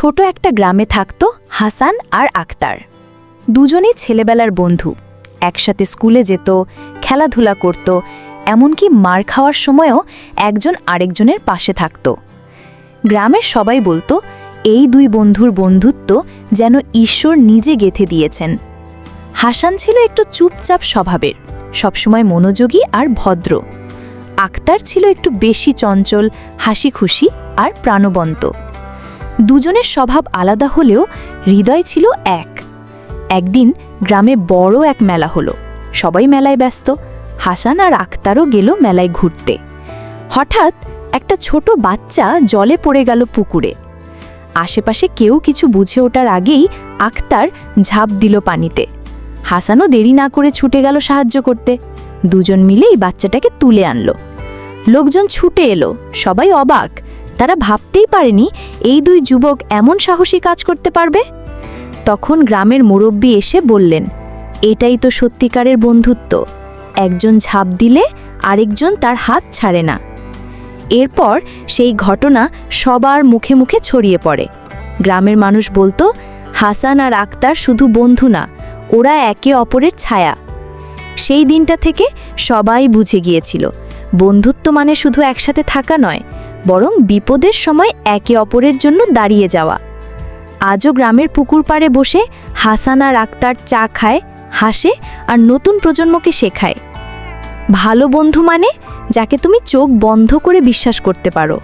ছোট একটা গ্রামে থাকত হাসান আর আক্তার। দুজনেই ছেলেবেলার বন্ধু। একসাথে স্কুলে যেত, খেলাধুলা করত, এমনকি মার খাওয়ার সময়ও একজন আরেকজনের পাশে থাকত। গ্রামের সবাই বলতো, এই দুই বন্ধুর বন্ধুত্ব যেন ঈশ্বর নিজে গেথে দিয়েছেন। হাসান ছিল একটু চুপচাপ স্বভাবের, সবসময় মনোযোগী আর ভদ্র। আক্তার ছিল একটু বেশি চঞ্চল হাসি খুশি আর প্রাণবন্ত। দুজনের স্বভাব আলাদা হলেও হৃদয় ছিল এক। একদিন গ্রামে বড় এক মেলা হলো। সবাই মেলায় ব্যস্ত। হাসান আর আক্তারও গেল মেলায় ঘুরতে। হঠাৎ একটা ছোট বাচ্চা জলে পড়ে গেল পুকুরে। আশেপাশে কেউ কিছু বুঝে ওঠার আগেই আক্তার ঝাঁপ দিল পানিতে। হাসানও দেরি না করে ছুটে গেল সাহায্য করতে। দুজন মিলেই বাচ্চাটাকে তুলে আনলো। লোকজন ছুটে এলো। সবাই অবাক। তারা ভাবতেই পারেনি এই দুই যুবক এমন সাহসী কাজ করতে পারবে? তখন গ্রামের মুরব্বী এসে বললেন, এটাই তো সত্যিকারের বন্ধুত্ব। একজন ঝাঁপ দিলে আরেকজন তার হাত ছাড়ে না। এরপর সেই ঘটনা সবার মুখে মুখে ছড়িয়ে পড়ে। গ্রামের মানুষ বলতো, হাসান আর আক্তার শুধু বন্ধু না, ওরা একে অপরের ছায়া। সেই দিনটা থেকে সবাই বুঝে গিয়েছিল, বন্ধুত্ব মানে শুধু একসাথে থাকা নয় বরং বিপদের সময় একে অপরের জন্য দাঁড়িয়ে যাওয়া। আজও গ্রামের পুকুর পাড়ে বসে হাসান আর আক্তার চা খায়, হাসে আর নতুন প্রজন্মকে শেখায়। ভালো বন্ধু মানে যাকে তুমি চোখ বন্ধ করে বিশ্বাস করতে পারো।